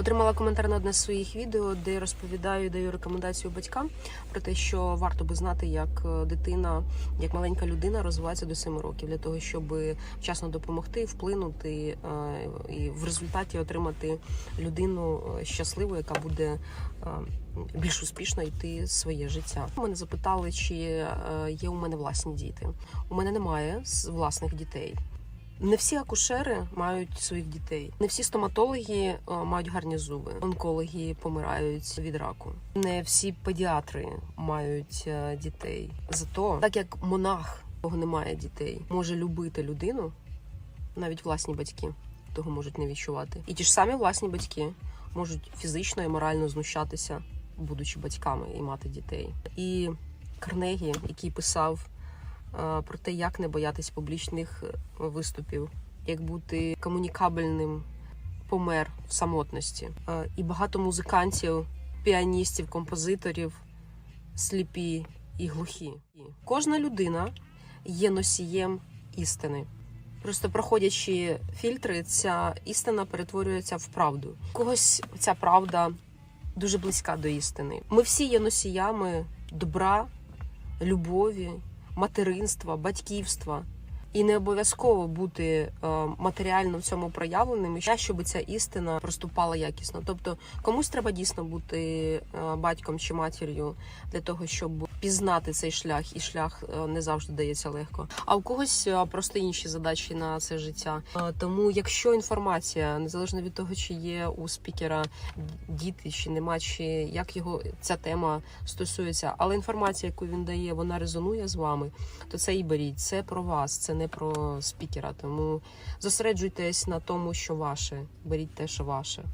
Отримала коментар на одне з своїх відео, де розповідаю, даю рекомендацію батькам про те, що варто би знати, як е, дитина, як маленька людина розвивається до 7 років, для того, щоб вчасно допомогти, вплинути е, і в результаті отримати людину е, щасливу, яка буде більш успішно йти своє життя. Мене запитали, чи є у мене власні діти. У мене немає власних дітей. Не всі акушери мають своїх дітей. Не всі стоматологи е, мають гарні зуби. Онкологи помирають від раку. Не всі педіатри мають е, дітей. Зато так як монах, кого немає дітей, може любити людину, навіть власні батьки того можуть не відчувати. І ті ж самі власні батьки можуть фізично і морально знущатися, будучи батьками і мати дітей. І Карнегі, який писав про те, як не боятись публічних е, виступів, як бути комунікабельним, помер в самотності. Е, І багато музикантів, піаністів, композиторів, сліпі і глухі. Кожна людина є носієм істини. Просто проходячи фільтри, ця істина перетворюється в правду. У Когось ця правда дуже близька до істини. Ми всі є носіями добра, любові, материнства, батьківства. І не обов'язково бути е, матеріально в цьому проявленим, і щоб ця істина проступала якісно. Тобто комусь треба дійсно бути е, батьком чи матір'ю для того, щоб пізнати цей шлях, і шлях е, не завжди дається легко. А у когось просто інші задачі на це життя. Тому, якщо інформація, незалежно від того, чи є у спікера діти, чи нема, чи як його ця тема стосується, але інформація, яку він дає, вона резонує з вами, то це і беріть. Це про вас, це не про спікера. Тому зосереджуйтесь на тому, що ваше, беріть те, що ваше.